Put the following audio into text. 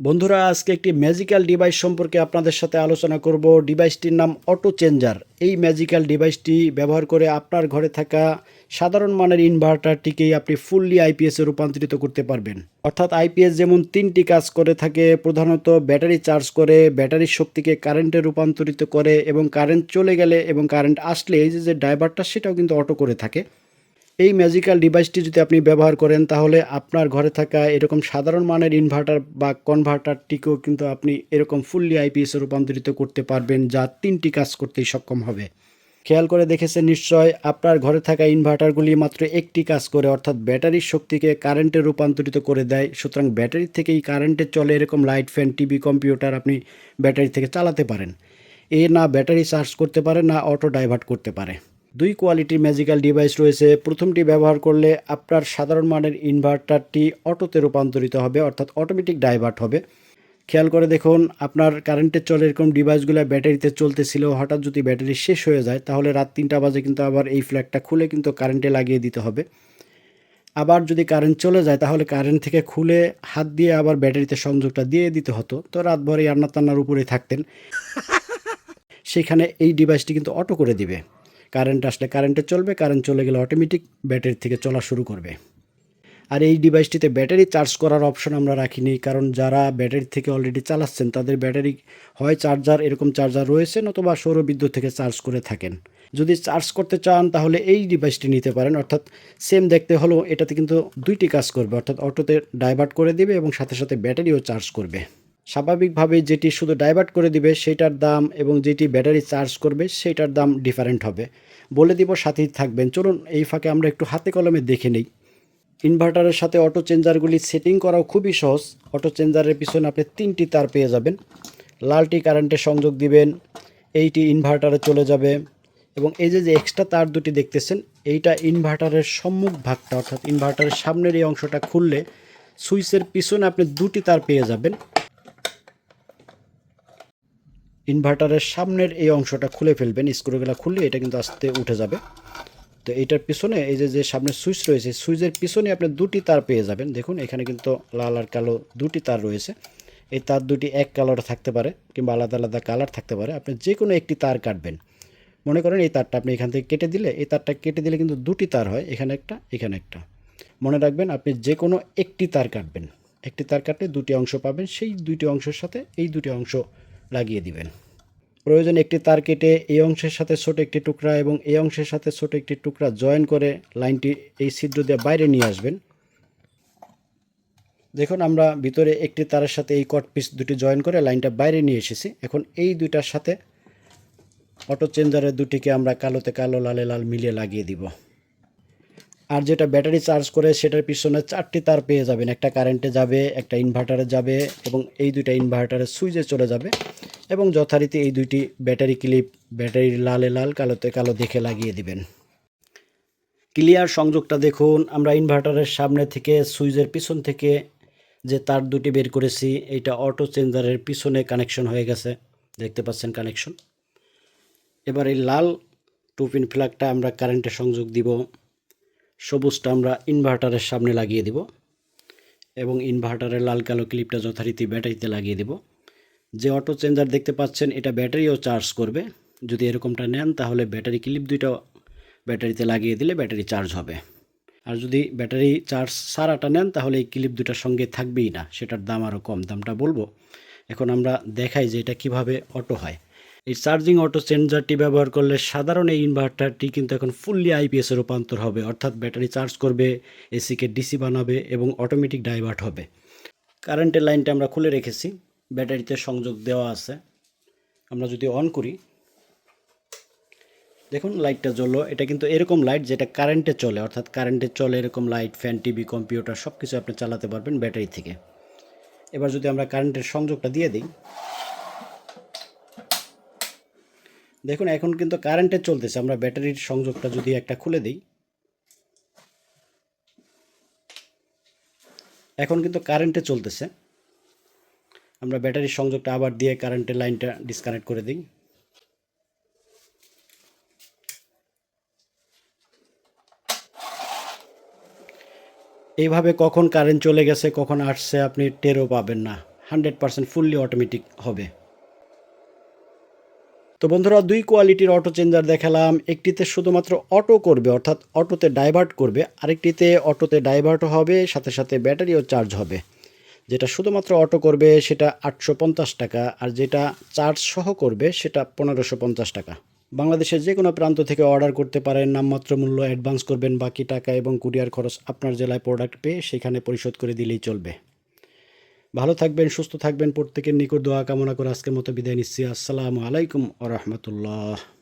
বন্ধুরা, আজকে একটি ম্যাজিক্যাল ডিভাইস সম্পর্কে আপনাদের সাথে আলোচনা করব। ডিভাইসটির নাম অটো চেঞ্জার এই ম্যাজিক্যাল ডিভাইসটি ব্যবহার করে আপনার ঘরে থাকা সাধারণ মানের ইনভার্টারটিকেই আপনি ফুললি আইপিএসে রূপান্তরিত করতে পারবেন। অর্থাৎ আইপিএস যেমন তিনটি কাজ করে থাকে, প্রধানত ব্যাটারি চার্জ করে ব্যাটারির শক্তিকে কারেন্টে রূপান্তরিত করে এবং কারেন্ট চলে গেলে এবং কারেন্ট আসলে এই যে ড্রাইভারটা সেটাও কিন্তু অটো করে থাকে। এই ম্যাজিক্যাল ডিভাইসটি যদি আপনি ব্যবহার করেন, তাহলে আপনার ঘরে থাকা এরকম সাধারণ মানের ইনভার্টার বা কনভার্টারটিকেও কিন্তু আপনি এরকম ফুললি আইপিএসে রূপান্তরিত করতে পারবেন, যা তিনটি কাজ করতেই সক্ষম হবে। খেয়াল করে দেখেছেন নিশ্চয়, আপনার ঘরে থাকা ইনভার্টারগুলি মাত্র একটি কাজ করে, অর্থাৎ ব্যাটারির শক্তিকে কারেন্টে রূপান্তরিত করে দেয়। সুতরাং ব্যাটারি থেকেই কারেন্টে চলে এরকম লাইট ফ্যান টিভি কম্পিউটার আপনি ব্যাটারি থেকে চালাতে পারেন। এ না ব্যাটারি চার্জ করতে পারে, না অটো ডাইভার্ট করতে পারে। দুই কোয়ালিটির ম্যাজিক্যাল ডিভাইস রয়েছে। প্রথমটি ব্যবহার করলে আপনার সাধারণ মানের ইনভার্টারটি অটোতে রূপান্তরিত হবে, অর্থাৎ অটোমেটিক ডাইভার্ট হবে। খেয়াল করে দেখুন, আপনার কারেন্টের চলে এরকম ডিভাইসগুলো ব্যাটারিতে চলতেছিল, হঠাৎ যদি ব্যাটারি শেষ হয়ে যায়, তাহলে রাত তিনটা বাজে কিন্তু আবার এই ফ্ল্যাগটা খুলে কিন্তু কারেন্টে লাগিয়ে দিতে হবে। আবার যদি কারেন্ট চলে যায়, তাহলে কারেন্ট থেকে খুলে হাত দিয়ে আবার ব্যাটারিতে সংযোগটা দিয়ে দিতে হতো। তো রাতভর এই তান্নার উপরে থাকতেন। সেখানে এই ডিভাইসটি কিন্তু অটো করে দিবে। কারেন্ট আসলে কারেন্টে চলবে, কারেন্ট চলে গেলে অটোমেটিক ব্যাটারি থেকে চলা শুরু করবে। আর এই ডিভাইসটিতে ব্যাটারি চার্জ করার অপশন আমরা রাখিনি, কারণ যারা ব্যাটারি থেকে অলরেডি চালাচ্ছেন, তাদের ব্যাটারি হয় চার্জার এরকম চার্জার রয়েছে অথবা সৌর বিদ্যুৎ থেকে চার্জ করে থাকেন। যদি চার্জ করতে চান, তাহলে এই ডিভাইসটি নিতে পারেন, অর্থাৎ সেম দেখতে হলেও এটাতে কিন্তু দুইটি কাজ করবে, অর্থাৎ অটোতে ডাইভার্ট করে দিবে এবং সাথে সাথে ব্যাটারিও চার্জ করবে। স্বাভাবিকভাবে যেটি শুধু ডাইভার্ট করে দিবে, সেটার দাম এবং যেটি ব্যাটারি চার্জ করবে, সেটার দাম ডিফারেন্ট হবে। বলে দিব সাথেই থাকবেন। চলুন, এই ফাঁকে আমরা একটু হাতে কলমে দেখে নিই। ইনভার্টারের সাথে অটো চেঞ্জারগুলি সেটিং করাও খুবই সহজ। অটো চেঞ্জারের পিছনে আপনি তিনটি তার পেয়ে যাবেন। লালটি কারেন্টে সংযোগ দিবেন, এইটি ইনভার্টারে চলে যাবে এবং এই যে যে এক্সট্রা তার দুটি দেখতেছেন, এইটা ইনভার্টারের সম্মুখ ভাগটা, অর্থাৎ ইনভার্টারের সামনের এই অংশটা খুললে সুইচের পিছনে আপনি দুটি তার পেয়ে যাবেন। ইনভার্টারের সামনের এই অংশটা খুলে ফেলবেন, স্ক্রুগুলো খুললে এটা কিন্তু আস্তে উঠে যাবে। তো এইটার পিছনে এই যে যে সামনে সুইচ রয়েছে, সুইচের পিছনে আপনি দুটি তার পেয়ে যাবেন। দেখুন, এখানে কিন্তু লাল আর কালো দুটি তার রয়েছে। এই তার দুটি এক কালার থাকতে পারে কিংবা আলাদা আলাদা কালার থাকতে পারে। আপনি যে কোনো একটি তার কাটবেন। মনে করেন এই তারটা আপনি এখান থেকে কেটে দিলে, এই তারটা কেটে দিলে কিন্তু দুটি তার হয়, এখানে একটা এখানে একটা। মনে রাখবেন, আপনি যে কোনো একটি তার কাটবেন। একটি তার কাটলে দুটি অংশ পাবেন, সেই দুটি অংশের সাথে এই দুটি অংশ লাগিয়ে দিবেন। প্রয়োজন একটি তার কেটে এই অংশের সাথে ছোট একটি টুকরা এবং এই অংশের সাথে ছোট একটি টুকরা জয়েন করে লাইনটি এই ছিদ্র দিয়ে বাইরে নিয়ে আসবেন। দেখুন, আমরা ভিতরে একটি তারের সাথে এই কট পিস দুটি জয়েন করে লাইনটা বাইরে নিয়ে এসেছি। এখন এই দুইটার সাথে অটো চেঞ্জারের দুটিকে আমরা কালোতে কালো, লালে, লাল মিলিয়ে লাগিয়ে দিব। আর যেটা ব্যাটারি চার্জ করে সেটার পিছনে চারটি তার পেয়ে যাবেন। একটা কারেন্টে যাবে, একটা ইনভার্টারে যাবে এবং এই দুইটা ইনভার্টারের সুইচে চলে যাবে এবং যথারীতি এই দুইটি ব্যাটারি ক্লিপ ব্যাটারির লালে লাল, কালোতে কালো দেখে লাগিয়ে দিবেন। ক্লিয়ার সংযোগটা দেখুন, আমরা ইনভার্টারের সামনে থেকে সুইচের পিছন থেকে যে তার দুটি বের করেছি এটা অটো চেঞ্জারের পিছনে কানেকশন হয়ে গেছে। দেখতে পাচ্ছেন কানেকশন এবার এই লাল টু পিন ফ্ল্যাগটা আমরা কারেন্টে সংযোগ দিব। সবুজটা আমরা ইনভার্টারের সামনে লাগিয়ে দিব এবং ইনভার্টারের লাল কালো ক্লিপটা যথারীতি ব্যাটারিতে লাগিয়ে দেব। যে অটো চেঞ্জার দেখতে পাচ্ছেন, এটা ব্যাটারিও চার্জ করবে। যদি এরকমটা নেন, তাহলে ব্যাটারি ক্লিপ দুইটা ব্যাটারিতে লাগিয়ে দিলে ব্যাটারি চার্জ হবে। আর যদি ব্যাটারি চার্জ সারাটা নেন, তাহলে এই ক্লিপ দুটার সঙ্গে থাকবেই না। সেটার দাম আরও কম, দামটা বলব। এখন আমরা দেখাই যে এটা কীভাবে অটো হয়। এই চার্জিং অটো চেঞ্জারটি ব্যবহার করলে সাধারণ এই ইনভার্টারটি কিন্তু এখন ফুললি আইপিএসে রূপান্তর হবে। অর্থাৎ ব্যাটারি চার্জ করবে এসিকে ডিসি বানাবে এবং অটোমেটিক ডাইভার্ট হবে। কারেন্টের লাইনটা আমরা খুলে রেখেছি। ব্যাটারিতে সংযোগ দেওয়া আছে। আমরা যদি অন করি, দেখুন লাইটটা জ্বললো। এটা কিন্তু এরকম লাইট যেটা কারেন্টে চলে। অর্থাৎ কারেন্টে চলে এরকম লাইট ফ্যান টিভি কম্পিউটার সব কিছু আপনি চালাতে পারবেন ব্যাটারি থেকে। এবার যদি আমরা কারেন্টের সংযোগটা দিয়ে দিই দেখুন, এখন কিন্তু কারেন্টে চলতেছে। আমরা ব্যাটারির সংযোগটা যদি একটা খুলে দিই। এখন কিন্তু কারেন্টে চলতেছে। আমরা ব্যাটারির সংযোগটা আবার দিয়ে কারেন্টের লাইনটা ডিসকানেক্ট করে দিই। এইভাবে কখন কারেন্ট চলে গেছে, কখন আসছে আপনি টেরও পাবেন না। হান্ড্রেড পার্সেন্ট ফুললি অটোমেটিক হবে। তো বন্ধুরা, দুই কোয়ালিটির অটো চেঞ্জার দেখালাম। একটিতে শুধুমাত্র অটো করবে, অর্থাৎ অটোতে ডাইভার্ট করবে, আরেকটিতে অটোতে ডাইভার্টও হবে, সাথে সাথে ব্যাটারিও চার্জ হবে। যেটা শুধুমাত্র অটো করবে, সেটা আটশো পঞ্চাশ টাকা, আর যেটা চার্জ সহ করবে, সেটা পনেরোশো পঞ্চাশ টাকা। বাংলাদেশের যে কোনো প্রান্ত থেকে অর্ডার করতে পারেন, নামমাত্র মূল্য অ্যাডভান্স করবেন, বাকি টাকা এবং কুরিয়ার খরচ আপনার জেলায় প্রোডাক্ট পেয়ে সেখানে পরিশোধ করে দিলেই চলবে। ভালো থাকবেন, সুস্থ থাকবেন। প্রত্যেকের নিকট দোয়া কামনা করে আজকের মতো বিদায় নিচ্ছি। আসসালামু আলাইকুম আ রহমতুল্লাহ।